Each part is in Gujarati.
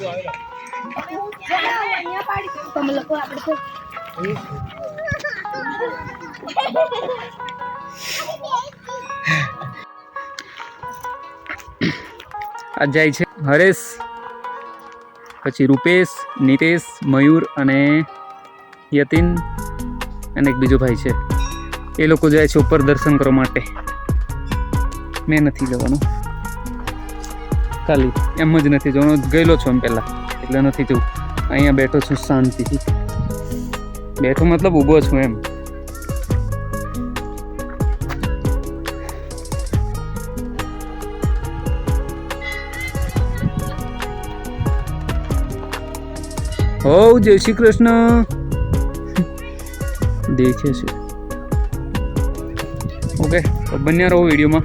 આ જાય છે હરેશ, પછી રૂપેશ, નિતેશ, મયુર અને યતિન અને એક બીજો ભાઈ છે. એ લોકો જાય છે ઉપર દર્શન કરવા માટે. મેં નથી જવાનું. ખાલી એમ જ નથી જવાનું ગયેલો છું એમ પહેલાં. એટલે નથી જવું. અહીંયા બેઠો છું શાંતિથી. બેઠો મતલબ ઊભો છું એમ. હો જય શ્રી કૃષ્ણ. દેખે છે. ઓકે બન્યા રહો વિડીયોમાં.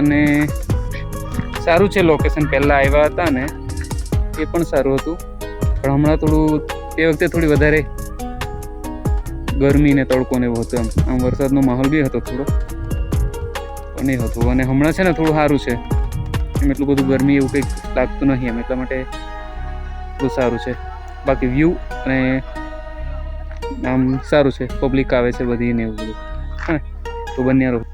અને સારું છે લોકેશન પહેલાં આવ્યા હતા ને, એ પણ સારું હતું. પણ હમણાં થોડું તે વખતે થોડી વધારે ગરમી ને તડકો ને એવું હતું એમ. આમ વરસાદનો માહોલ બી હતો થોડો. પણ એ હતું. અને હમણાં છે ને થોડું સારું છે. એમ એટલું બધું ગરમી એવું કંઈક લાગતું નહીં એમ. એટલા માટે બહુ સારું છે. બાકી વ્યૂ અને આમ સારું છે. પબ્લિક આવે છે બધી ને એવું બધું. હા તો બન્યા રહો.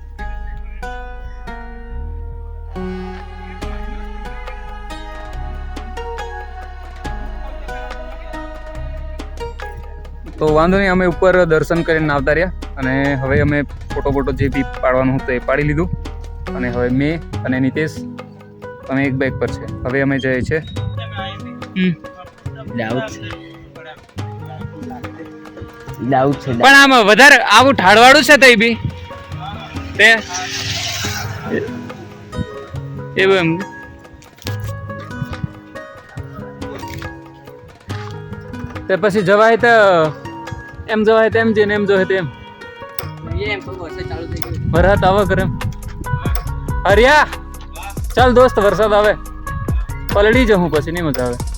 તો વાંધો નહીં અમે ઉપર દર્શન કરીને આવતા રહ્યા અને હવે અમે ફોટો ફોટો જે બી પાડવાનું હતું એ પાડી લીધું. અને હવે મેં અને નિતેશ અમે એક બેગ પર છે. હવે અમે જઈએ છીએ. ડાઉટ છે. ડાઉટ છે પણ આમાં વધારે આવું ઠાળવાળું છે તઈ બી? તે? એવું એમ? તે પછી જવાય તો એમ જવાય તેમ જઈને એમ જોય તેમ. એમ વરસાદ આવે કરે હરિયા ચાલ દોસ્ત વરસાદ આવે. પલડી જાઉં પછી નહીં મજા આવે.